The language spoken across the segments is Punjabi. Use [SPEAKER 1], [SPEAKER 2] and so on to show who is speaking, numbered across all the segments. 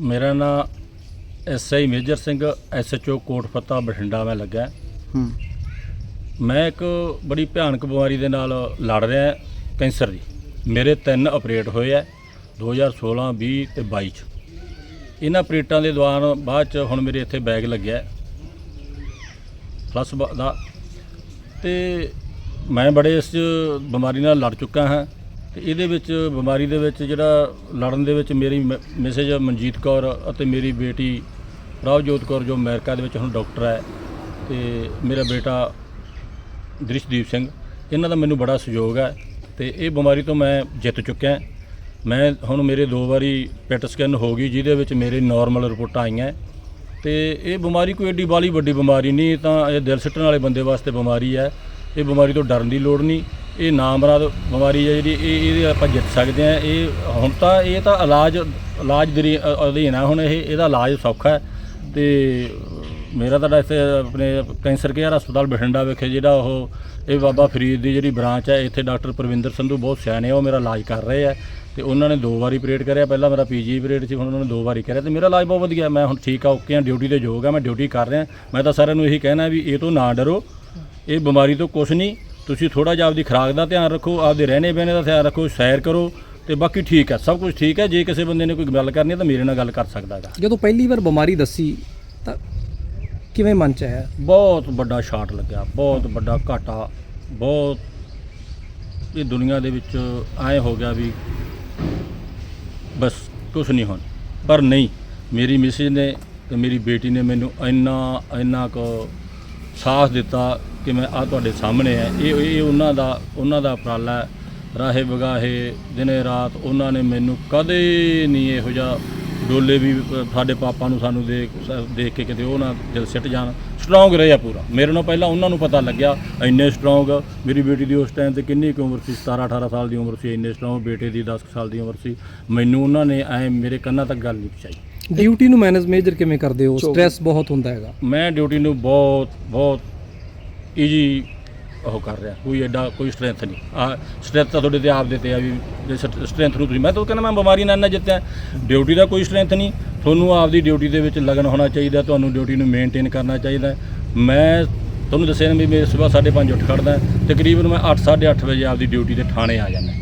[SPEAKER 1] ਮੇਰਾ ਨਾਮ ਐਸਆਈ ਮੇਜਰ ਸਿੰਘ ਐਸਐਚਓ ਕੋਟਫੱਤਾ ਬਠਿੰਡਾ ਮੈਂ ਲੱਗਾ
[SPEAKER 2] ਹੂੰ।
[SPEAKER 1] ਮੈਂ ਇੱਕ ਬੜੀ ਭਿਆਨਕ ਬਿਮਾਰੀ ਦੇ ਨਾਲ ਲੜ ਰਿਹਾ ਕੈਂਸਰ ਦੀ। ਮੇਰੇ ਤਿੰਨ ਆਪਰੇਟ ਹੋਏ ਆ 2016 20 ਤੇ 22 ਚ। ਇਹਨਾਂ ਆਪਰੇਟਾਂ ਦੇ ਦੌਰਾਨ ਬਾਅਦ ਚ ਹੁਣ ਮੇਰੇ ਇੱਥੇ ਬੈਗ ਲੱਗਿਆ। ਪਲੱਸ ਦਾ ਤੇ ਮੈਂ ਬੜੇ ਇਸ ਬਿਮਾਰੀ ਨਾਲ ਲੜ ਚੁੱਕਾ ਹਾਂ। ਤੇ ਇਹਦੇ ਵਿੱਚ, ਬਿਮਾਰੀ ਦੇ ਵਿੱਚ ਜਿਹੜਾ ਲੜਨ ਦੇ ਵਿੱਚ ਮੇਰੀ ਮੈਸੇਜ ਮਨਜੀਤ ਕੌਰ ਅਤੇ ਮੇਰੀ ਬੇਟੀ ਪ੍ਰਭਜੋਤ ਕੌਰ, ਜੋ ਅਮਰੀਕਾ ਦੇ ਵਿੱਚ ਹੁਣ ਡਾਕਟਰ ਹੈ ਤੇ ਮੇਰਾ ਬੇਟਾ ਦ੍ਰਿਸ਼ਦੀਪ ਸਿੰਘ, ਇਹਨਾਂ ਦਾ ਮੈਨੂੰ ਬੜਾ ਸਹਿਯੋਗ ਹੈ ਤੇ ਇਹ ਬਿਮਾਰੀ ਤੋਂ ਮੈਂ ਜਿੱਤ ਚੁੱਕਿਆ ਮੈਂ ਹੁਣ ਮੇਰੇ ਦੋ ਵਾਰੀ ਪੈਟ ਸਕੈਨ ਹੋ ਗਈ, ਜਿਹਦੇ ਵਿੱਚ ਮੇਰੇ ਨਾਰਮਲ ਰਿਪੋਰਟਾਂ ਆਈਆਂ। ਤੇ ਇਹ ਬਿਮਾਰੀ ਕੋਈ ਏਡੀ ਬਾਲੀ ਵੱਡੀ ਬਿਮਾਰੀ ਨਹੀਂ, ਤਾਂ ਇਹ ਦਿਲ ਸਿੱਟਣ ਵਾਲੇ ਬੰਦੇ ਵਾਸਤੇ ਬਿਮਾਰੀ ਹੈ। ਇਹ ਬਿਮਾਰੀ ਤੋਂ ਡਰਨ ਦੀ ਲੋੜ ਨਹੀਂ। ਇਹ ਨਾਮਰਾਦ ਬਿਮਾਰੀ ਹੈ ਜਿਹੜੀ, ਇਹ, ਇਹਦੇ ਆਪਾਂ ਜਿੱਤ ਸਕਦੇ ਹਾਂ। ਇਹ ਹੁਣ ਤਾਂ ਇਹ ਤਾਂ ਇਲਾਜ ਇਲਾਜ ਦੇ ਅਧੀਨ ਹੈ ਹੁਣ ਇਹ, ਇਹਦਾ ਇਲਾਜ ਸੌਖਾ ਹੈ। ਤੇ ਮੇਰਾ ਤਾਂ ਇੱਥੇ ਆਪਣੇ ਕੈਂਸਰ ਕੇਅਰ ਹਸਪਤਾਲ ਬਠਿੰਡਾ ਵਿਖੇ ਜਿਹੜਾ ਉਹ, ਇਹ ਬਾਬਾ ਫਰੀਦ ਦੀ ਜਿਹੜੀ ਬ੍ਰਾਂਚ ਹੈ, ਇੱਥੇ ਡਾਕਟਰ ਪ੍ਰਵਿੰਦਰ ਸੰਧੂ ਬਹੁਤ ਸਿਆਣੇ ਆ, ਉਹ ਮੇਰਾ ਇਲਾਜ ਕਰ ਰਹੇ ਆ। ਤੇ ਉਹਨਾਂ ਨੇ ਦੋ ਵਾਰੀ ਆਪਰੇਟ ਕਰਿਆ, ਪਹਿਲਾਂ ਮੇਰਾ ਪੀਜੀ ਆਪਰੇਟ ਸੀ, ਹੁਣ ਉਹਨਾਂ ਨੇ ਦੋ ਵਾਰੀ ਕਰਿਆ। ਤੇ ਮੇਰਾ ਇਲਾਜ ਬਹੁਤ ਵਧੀਆ, ਮੈਂ ਹੁਣ ਠੀਕ ਆ, ਓਕੇ ਆ, ਡਿਊਟੀ ਤੇ ਯੋਗ ਆ, ਮੈਂ ਡਿਊਟੀ ਕਰ ਰਿਹਾ। ਮੈਂ ਤਾਂ ਸਾਰਿਆਂ ਨੂੰ ਇਹੀ ਕਹਿਣਾ ਵੀ ਇਹ ਤੋਂ ਨਾ ਡਰੋ, ਇਹ ਬਿਮਾਰੀ ਤੋਂ ਕੁਝ ਨਹੀਂ। ਤੁਸੀਂ ਥੋੜਾ ਜਿਹਾ ਆਪਦੀ ਖੁਰਾਕ ਦਾ ਧਿਆਨ ਰੱਖੋ ਆਪਦੇ ਰਹਿਣੇ ਬਹਿਣੇ ਦਾ ਧਿਆਨ ਰੱਖੋ ਸੈਰ ਕਰੋ ਤੇ ਬਾਕੀ ਠੀਕ ਹੈ ਸਭ ਕੁਝ ਠੀਕ ਹੈ ਜੇ ਕਿਸੇ ਬੰਦੇ ਨੇ ਕੋਈ ਗੱਲ ਕਰਨੀ ਹੈ ਤਾਂ ਮੇਰੇ ਨਾਲ ਗੱਲ ਕਰ ਸਕਦਾ ਹੈਗਾ।
[SPEAKER 2] ਜਦੋਂ ਪਹਿਲੀ ਵਾਰ ਬਿਮਾਰੀ ਦੱਸੀ ਤਾਂ ਕਿਵੇਂ ਮਨ ਚ ਆਇਆ?
[SPEAKER 1] ਬਹੁਤ ਵੱਡਾ ਸ਼ਾਟ ਲੱਗਿਆ ਬਹੁਤ ਵੱਡਾ ਘਾਟਾ ਬਹੁਤ ਇਹ ਦੁਨੀਆ ਦੇ ਵਿੱਚ ਐ ਹੋ ਗਿਆ ਵੀ ਬਸ ਕੁਝ ਨਹੀਂ ਹੁਣ। ਪਰ ਨਹੀਂ ਮੇਰੀ ਮਿਸਿਸ ਨੇ ਤੇ ਮੇਰੀ ਬੇਟੀ ਨੇ ਮੈਨੂੰ ਇੰਨਾ ਇੰਨਾ ਕੁ ਸਾਥ ਦਿੱਤਾ ਕਿ ਮੈਂ ਆ ਤੁਹਾਡੇ ਸਾਹਮਣੇ ਹੈ। ਇਹ ਇਹ ਉਹਨਾਂ ਦਾ ਉਹਨਾਂ ਦਾ ਉਪਰਾਲਾ ਹੈ। ਰਾਹੇ ਵਗਾਹੇ ਦਿਨੇ ਰਾਤ ਉਹਨਾਂ ਨੇ ਮੈਨੂੰ ਕਦੇ ਨਹੀਂ ਇਹੋ ਜਿਹਾ ਡੋਲੇ ਵੀ ਸਾਡੇ ਪਾਪਾ ਨੂੰ ਸਾਨੂੰ ਦੇਖ ਦੇਖ ਕੇ ਕਿਤੇ ਉਹ ਨਾ ਦਿਲ ਸਿੱਟ ਜਾਣ। ਸਟਰੋਂਗ ਰਹੇ ਆ ਪੂਰਾ। ਮੇਰੇ ਨਾਲ ਪਹਿਲਾਂ ਉਹਨਾਂ ਨੂੰ ਪਤਾ ਲੱਗਿਆ ਇੰਨੇ ਸਟਰੋਂਗ ਮੇਰੀ ਬੇਟੀ ਦੀ ਉਸ ਟਾਈਮ ਤੇ ਕਿੰਨੀ ਕੁ ਉਮਰ ਸੀ? 17 18 ਸਾਲ ਦੀ ਉਮਰ ਸੀ। ਇੰਨੇ ਸਟਰੋਂਗ ਬੇਟੇ ਦੀ 10 ਸਾਲ ਦੀ ਉਮਰ ਸੀ। ਮੈਨੂੰ ਉਹਨਾਂ ਨੇ ਐ ਮੇਰੇ ਕੰਨਾਂ ਤੱਕ ਗੱਲ ਨਹੀਂ ਪਹੁੰਚਾਈ।
[SPEAKER 2] ਡਿਊਟੀ ਨੂੰ ਮੈਨੇਜ ਮੇਜਰ ਕਿਵੇਂ ਕਰਦੇ ਹੋ? ਸਟ੍ਰੈਸ ਬਹੁਤ ਹੁੰਦਾ ਹੈਗਾ।
[SPEAKER 1] ਮੈਂ ਡਿਊਟੀ ਨੂੰ ਬਹੁਤ ਬਹੁਤ ਈਜੀ ਉਹ ਕਰ ਰਿਹਾ, ਕੋਈ ਐਡਾ ਕੋਈ ਸਟਰੈਂਥ ਨਹੀਂ। ਆ ਸਟਰੈਂਥ ਤਾਂ ਤੁਹਾਡੇ ਤੇ ਆਪ ਦੇ ਤੇ ਆ ਵੀ ਜੇ ਸਟਰੈਂਥ ਨੂੰ ਤੁਸੀਂ ਮੈਂ ਤਾਂ ਕਹਿੰਦਾ ਮੈਂ ਬਿਮਾਰੀ ਨਾਲ ਨਾ ਜਿੱਤਿਆ। ਡਿਊਟੀ ਦਾ ਕੋਈ ਸਟਰੈਂਥ ਨਹੀਂ। ਤੁਹਾਨੂੰ ਆਪਦੀ ਡਿਊਟੀ ਦੇ ਵਿੱਚ ਲਗਨ ਹੋਣਾ ਚਾਹੀਦਾ, ਤੁਹਾਨੂੰ ਡਿਊਟੀ ਨੂੰ ਮੇਨਟੇਨ ਕਰਨਾ ਚਾਹੀਦਾ। ਮੈਂ ਤੁਹਾਨੂੰ ਦੱਸਿਆ ਨਾ ਵੀ ਮੈਂ ਸਵੇਰ 5:30 ਉੱਠ ਖੜਦਾ ਤਕਰੀਬਨ ਮੈਂ 8:30 ਵਜੇ ਆਪਦੀ ਡਿਊਟੀ ਤੇ ਥਾਣੇ ਆ ਜਾਂਦਾ।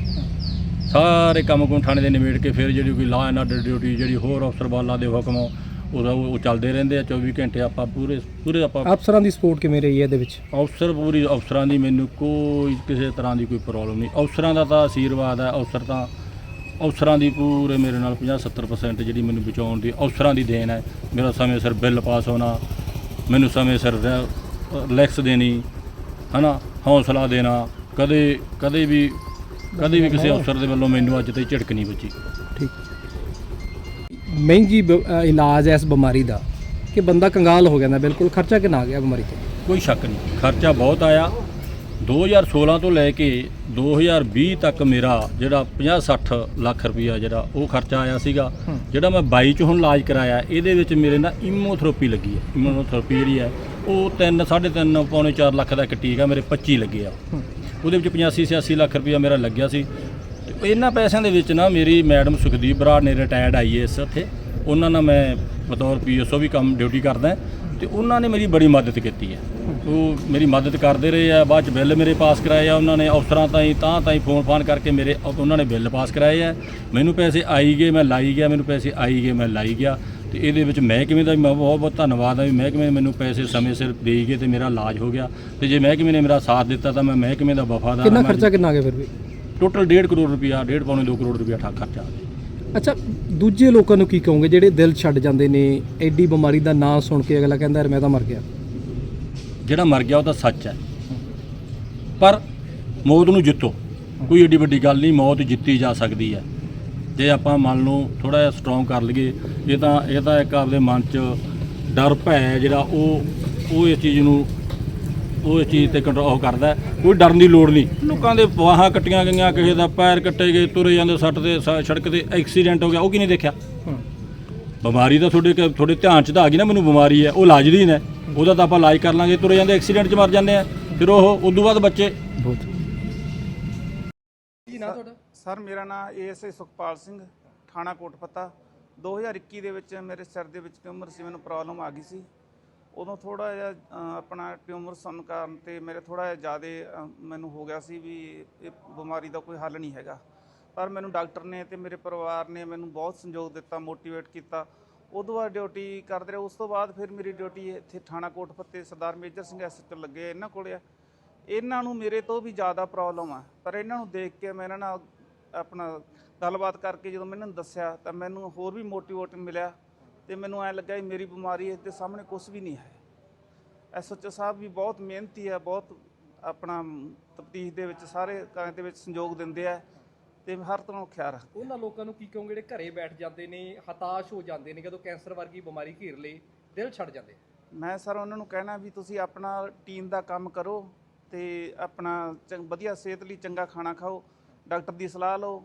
[SPEAKER 1] ਸਾਰੇ ਕੰਮ ਕੁਮ ਥਾਣੇ ਦੇ ਨਿਬੇੜ ਕੇ ਫਿਰ ਜਿਹੜੀ ਕੋਈ ਲਾਅ ਐਂਡ ਆਰਡਰ ਡਿਊਟੀ ਜਿਹੜੀ ਹੋਰ ਅਫਸਰ ਬਾਲਾ ਦੇ ਹੁਕਮ ਉਹਦਾ ਉਹ ਉਹ ਚੱਲਦੇ ਰਹਿੰਦੇ ਆ 24 ਘੰਟੇ ਆਪਾਂ ਪੂਰੇ ਪੂਰੇ ਆਪਾਂ
[SPEAKER 2] ਅਫਸਰਾਂ ਦੀ ਸਪੋਰਟ ਕਿਵੇਂ ਰਹੀ ਹੈ ਇਹਦੇ ਵਿੱਚ?
[SPEAKER 1] ਅਫਸਰ ਪੂਰੀ ਅਫਸਰਾਂ ਦੀ ਮੈਨੂੰ ਕੋਈ ਕਿਸੇ ਤਰ੍ਹਾਂ ਦੀ ਕੋਈ ਪ੍ਰੋਬਲਮ ਨਹੀਂ। ਅਫਸਰਾਂ ਦਾ ਤਾਂ ਆਸ਼ੀਰਵਾਦ ਹੈ ਅਫਸਰ ਤਾਂ ਅਫਸਰਾਂ ਦੀ ਪੂਰੇ ਮੇਰੇ ਨਾਲ 50 70% ਜਿਹੜੀ ਮੈਨੂੰ ਬਚਾਉਣ ਦੀ ਅਫਸਰਾਂ ਦੀ ਦੇਣ ਹੈ। ਮੇਰਾ ਸਮੇਂ ਸਿਰ ਬਿੱਲ ਪਾਸ ਹੋਣਾ ਮੈਨੂੰ ਸਮੇਂ ਸਿਰ ਰਿਲੈਕਸ ਦੇਣੀ ਹਨਾ ਹੌਸਲਾ ਦੇਣਾ ਕਦੇ ਕਦੇ ਵੀ ਕਦੇ ਵੀ ਕਿਸੇ ਅਫਸਰ ਦੇ ਵੱਲੋਂ ਮੈਨੂੰ ਅੱਜ ਤਾਈਂ ਝਿੜਕ ਨਹੀਂ ਵੱਜੀ।
[SPEAKER 2] ਠੀਕ। ਮਹਿੰਗੀ ਬ- ਅ, ਇਲਾਜ ਹੈ ਇਸ ਬਿਮਾਰੀ ਦਾ ਕਿ ਬੰਦਾ ਕੰਗਾਲ ਹੋ ਜਾਂਦਾ ਬਿਲਕੁਲ ਖਰਚਾ ਕਿੰਨਾ ਆ ਗਿਆ ਬਿਮਾਰੀ ਤੇ?
[SPEAKER 1] ਕੋਈ ਸ਼ੱਕ ਨਹੀਂ ਖਰਚਾ ਬਹੁਤ ਆਇਆ। 2016 ਤੋਂ ਲੈ ਕੇ 2020 ਤੱਕ ਮੇਰਾ ਜਿਹੜਾ 50-60 ਲੱਖ ਰੁਪਈਆ ਜਿਹੜਾ ਉਹ ਖਰਚਾ ਆਇਆ ਸੀਗਾ
[SPEAKER 2] ਹੂੰ।
[SPEAKER 1] ਜਿਹੜਾ ਮੈਂ 22 ਚ ਹੁਣ ਇਲਾਜ ਕਰਾਇਆ ਇਹਦੇ ਵਿੱਚ ਮੇਰੇ ਨਾਲ ਇਮੋਥੈਰੇਪੀ ਲੱਗੀ ਹੈ। ਇਮੋਥੈਰੇਪੀ ਜਿਹੜੀ ਹੈ ਉਹ 3 3.5 ਪੌਣੇ 4 ਲੱਖ ਦਾ ਇੱਕ ਟੀਕਾ ਮੇਰੇ 25 ਲੱਗੇ ਆ। ਉਹਦੇ ਵਿੱਚ 85 86 ਲੱਖ ਰੁਪਈਆ ਮੇਰਾ ਲੱਗਿਆ ਸੀ। ਤੇ ਇਹਨਾਂ ਪੈਸਿਆਂ ਦੇ ਵਿੱਚ ਨਾ ਮੇਰੀ ਮੈਡਮ ਸੁਖਦੀਪ ਬਰਾੜ ਨੇ ਰਿਟਾਇਰਡ ਆਈਏਐਸ ਉੱਥੇ। ਉਹਨਾਂ ਨਾਲ ਮੈਂ ਬਤੌਰ ਪੀਐਸਓ ਵੀ ਕੰਮ ਡਿਊਟੀ ਕਰਦਾ ਤੇ ਉਹਨਾਂ ਨੇ ਮੇਰੀ ਬੜੀ ਮਦਦ ਕੀਤੀ ਹੈ। ਉਹ ਮੇਰੀ ਮਦਦ ਕਰਦੇ ਰਹੇ ਆ ਬਾਅਦ ਚ ਬਿੱਲ ਮੇਰੇ ਪਾਸ ਕਰਾਏ ਆ ਉਹਨਾਂ ਨੇ। ਅਫਸਰਾਂ ਤਾਈਂ ਤਾਂ ਤਾਈਂ ਫੋਨ ਫਾਨ ਕਰਕੇ ਮੇਰੇ ਉਹ- ਉਹਨਾਂ ਨੇ ਬਿੱਲ ਪਾਸ ਕਰਾਏ ਆ। ਮੈਨੂੰ ਪੈਸੇ ਆਈ ਗਏ ਮੈਂ ਲਾਈ ਗਿਆ ਮੈਨੂੰ ਪੈਸੇ ਆਈ ਗਏ ਮੈਂ ਲਾਈ ਗਿਆ। ਤੇ ਇਹਦੇ ਵਿੱਚ ਮਹਿਕਮੇ ਦਾ ਵੀ ਮੈਂ ਬਹੁਤ ਬਹੁਤ ਧੰਨਵਾਦ ਆ ਵੀ ਮਹਿਕਮੇ ਮੈਨੂੰ ਪੈਸੇ ਸਮੇਂ ਸਿਰ ਦੇ ਗਏ ਤੇ ਮੇਰਾ ਇਲਾਜ ਹੋ ਗਿਆ। ਤੇ ਜੇ ਮਹਿਕਮੇ ਨੇ ਮੇਰਾ ਸਾਥ ਦਿੱਤਾ ਤਾਂ ਮੈਂ ਮਹਿਕਮੇ ਦਾ ਵਫਾਦਾਰ
[SPEAKER 2] ਕਿੰਨਾ ਖਰਚਾ ਕਿੰਨਾ ਆ ਗਿਆ ਫਿਰ ਵੀ?
[SPEAKER 1] ਟੋਟਲ 1.5 ਕਰੋੜ ਰੁਪਇਆ 1.5 ਪੌਣੇ 2 ਕਰੋੜ ਰੁਪਇਆ ਠਾ ਖਰਚਾ ਆ ਗਿਆ।
[SPEAKER 2] ਅੱਛਾ ਦੂਜੇ ਲੋਕਾਂ ਨੂੰ ਕੀ ਕਹੋਗੇ ਜਿਹੜੇ ਦਿਲ ਛੱਡ ਜਾਂਦੇ ਨੇ ਐਡੀ ਬਿਮਾਰੀ ਦਾ ਨਾਂ ਸੁਣ ਕੇ ਅਗਲਾ ਕਹਿੰਦਾ ਯਾਰ ਮੈਂ ਤਾਂ ਮਰ ਗਿਆ।
[SPEAKER 1] ਜਿਹੜਾ ਮਰ ਗਿਆ ਉਹ ਤਾਂ ਸੱਚ ਹੈ। ਪਰ ਮੌਤ ਨੂੰ ਜਿੱਤੋ ਕੋਈ ਏਡੀ ਵੱਡੀ ਗੱਲ ਨਹੀਂ ਮੌਤ ਜਿੱਤੀ ਜਾ ਸਕਦੀ ਹੈ। ਜੇ ਆਪਾਂ ਮਨ ਨੂੰ ਥੋੜਾ ਜਿਹਾ ਸਟਰੋਂਗ ਕਰ ਲਈਏ ਇਹ ਤਾਂ ਇਹ ਤਾਂ ਇੱਕ ਆਪਦੇ ਮਨ 'ਚ ਡਰ ਭੈ ਜਿਹੜਾ ਉਹ ਉਹ ਇਸ ਚੀਜ਼ ਨੂੰ ਉਹ ਇਸ ਚੀਜ਼ ਤੇ ਕੰਟਰੋਲ ਕਰਦਾ ਹੈ। ਕੋਈ ਡਰਨ ਦੀ ਲੋੜ ਨਹੀਂ। ਲੋਕਾਂ ਦੇ ਬਾਹਾਂ ਕੱਟੀਆਂ ਗਈਆਂ ਕਿਸੇ ਦਾ ਪੈਰ ਕੱਟੇ ਗਏ ਤੁਰੇ ਜਾਂਦੇ ਸੱਟ ਤੇ ਸ- ਸੜਕ ਤੇ ਐਕਸੀਡੈਂਟ ਹੋ ਗਿਆ ਉਹ ਕੀ ਨਹੀਂ ਦੇਖਿਆ ਬਿਮਾਰੀ ਤਾਂ ਤੁਹਾਡੇ ਕ- ਤੁਹਾਡੇ ਧਿਆਨ ਚ ਤਾਂ ਆ ਗਈ ਨਾ ਮੈਨੂੰ ਬਿਮਾਰੀ ਹੈ ਉਹ ਇਲਾਜਦੀਨ ਹੈ। ਉਹਦਾ ਤਾਂ ਆਪਾਂ ਇਲਾਜ ਕਰ ਲਾਂਗੇ ਤੁਰੇ ਜਾਂਦੇ ਐਕਸੀਡੈਂਟ 'ਚ ਮਰ ਜਾਂਦੇ ਆ। ਫਿਰ ਉਹ ਉਦੋਂ ਬਾਅਦ ਬੱਚੇ
[SPEAKER 2] ਨਾ
[SPEAKER 3] ਸਰ ਮੇਰਾ ਨਾਮ ਏਐਸਆਈ ਸੁਖਪਾਲ ਸਿੰਘ ਥਾਣਾ ਕੋਟਪੱਤਾ। 2021 ਦੇ ਵਿੱਚ ਮੇਰੇ ਸਿਰ ਦੇ ਵਿੱਚ ਟਿਊਮਰ ਸੀ ਮੈਨੂੰ ਪ੍ਰੋਬਲਮ ਆ ਗਈ ਸੀ। ਉਦੋਂ ਥੋੜਾ ਜਿਹਾ ਅ, ਆਪਣਾ ਟਿਊਮਰ ਸੁਣਨ ਕਾਰਨ ਤੇ ਮੇਰੇ ਥੋੜਾ ਜਿਹਾ ਜ਼ਿਆਦਾ ਮੈਨੂੰ ਹੋ ਗਿਆ ਸੀ ਵੀ ਇਹ ਬਿਮਾਰੀ ਦਾ ਕੋਈ ਹੱਲ ਨਹੀਂ ਹੈਗਾ। ਪਰ ਮੈਨੂੰ ਡਾਕਟਰ ਨੇ ਤੇ ਮੇਰੇ ਪਰਿਵਾਰ ਨੇ ਮੈਨੂੰ ਬਹੁਤ ਸੰਯੋਗ ਦਿੱਤਾ ਮੋਟੀਵੇਟ ਕੀਤਾ। ਉਦੋਂ ਬਾਅਦ ਡਿਊਟੀ ਕਰਦੇ ਰਹੇ ਉਸ ਤੋਂ ਬਾਅਦ ਫਿਰ ਮੇਰੀ ਡਿਊਟੀ ਇੱਥੇ ਥਾਣਾ ਕੋਟ ਫੱਤੇ ਸਰਦਾਰ ਮੇਜਰ ਸਿੰਘ ਐਸਐਚਓ ਲੱਗੇ ਇਹਨਾਂ ਕੋਲੇ ਆ। ਇਹਨਾਂ ਨੂੰ ਮੇਰੇ ਤੋਂ ਵੀ ਜ਼ਿਆਦਾ ਪ੍ਰੋਬਲਮ ਆ ਪਰ ਇਹਨਾਂ ਨੂੰ ਦੇਖ ਕੇ ਮੈਂ ਇਹਨਾਂ ਨਾਲ ਆਪਣਾ ਗੱਲਬਾਤ ਕਰਕੇ ਜਦੋਂ ਮੈਨੂੰ ਦੱਸਿਆ ਤਾਂ ਮੈਨੂੰ ਹੋਰ ਵੀ ਮੋਟੀਵੇਟ ਮਿਲਿਆ। ਤੇ ਮੈਨੂੰ ਐ ਲੱਗਾ ਵੀ ਮੇਰੀ ਬਿਮਾਰੀ ਇਸ ਦੇ ਸਾਹਮਣੇ ਕੁਝ ਵੀ ਨਹੀਂ ਹੈ। ਐਸਐਚਓ ਸਾਹਿਬ ਵੀ ਬਹੁਤ ਮਿਹਨਤੀ ਹੈ ਬਹੁਤ ਆਪਣਾ ਤਫਤੀਸ਼ ਦੇ ਵਿੱਚ ਸਾਰੇ ਕਾਰਾਂ ਦੇ ਵਿੱਚ ਸੰਯੋਗ ਦਿੰਦੇ ਆ ਤੇ ਹਰ ਤਰ੍ਹਾਂ ਖਿਆਲ ਰੱਖਦੇ
[SPEAKER 2] ਉਹਨਾਂ ਲੋਕਾਂ ਨੂੰ ਕੀ ਕਹੋਗੇ ਜਿਹੜੇ ਘਰੇ ਬੈਠ ਜਾਂਦੇ ਨੇ ਹਤਾਸ਼ ਹੋ ਜਾਂਦੇ ਨੇ ਜਦੋਂ ਕੈਂਸਰ ਵਰਗੀ ਬਿਮਾਰੀ ਘੇਰ ਲੇ ਦਿਲ ਛੱਡ ਜਾਂਦੇ
[SPEAKER 3] ਮੈਂ ਸਰ ਉਹਨਾਂ ਨੂੰ ਕਹਿਣਾ ਵੀ ਤੁਸੀਂ ਆਪਣਾ ਟੀਮ ਦਾ ਕੰਮ ਕਰੋ ਤੇ ਆਪਣਾ ਵਧੀਆ ਸਿਹਤ ਲਈ ਚੰਗਾ ਖਾਣਾ ਖਾਓ ਡਾਕਟਰ ਦੀ ਸਲਾਹ ਲਓ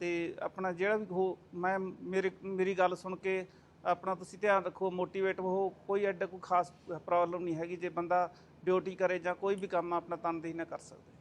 [SPEAKER 3] ਤੇ ਆਪਣਾ ਜਿਹੜਾ ਵੀ ਹੋ ਮੈਂ ਮੇਰੇ ਮੇਰੀ ਗੱਲ ਸੁਣ ਕੇ ਆਪਣਾ ਤੁਸੀਂ ਧਿਆਨ ਰੱਖੋ ਮੋਟੀਵੇਟ ਹੋ, ਕੋਈ ਐਡਾ ਕੋਈ ਖਾਸ ਪ੍ਰੋਬਲਮ ਨਹੀਂ ਹੈਗੀ, ਜੇ ਬੰਦਾ ਡਿਊਟੀ ਕਰੇ ਜਾਂ ਕੋਈ ਵੀ ਕੰਮ ਆਪਣਾ ਤਨਦੇਹੀ ਨਾਲ ਕਰ ਸਕਦਾ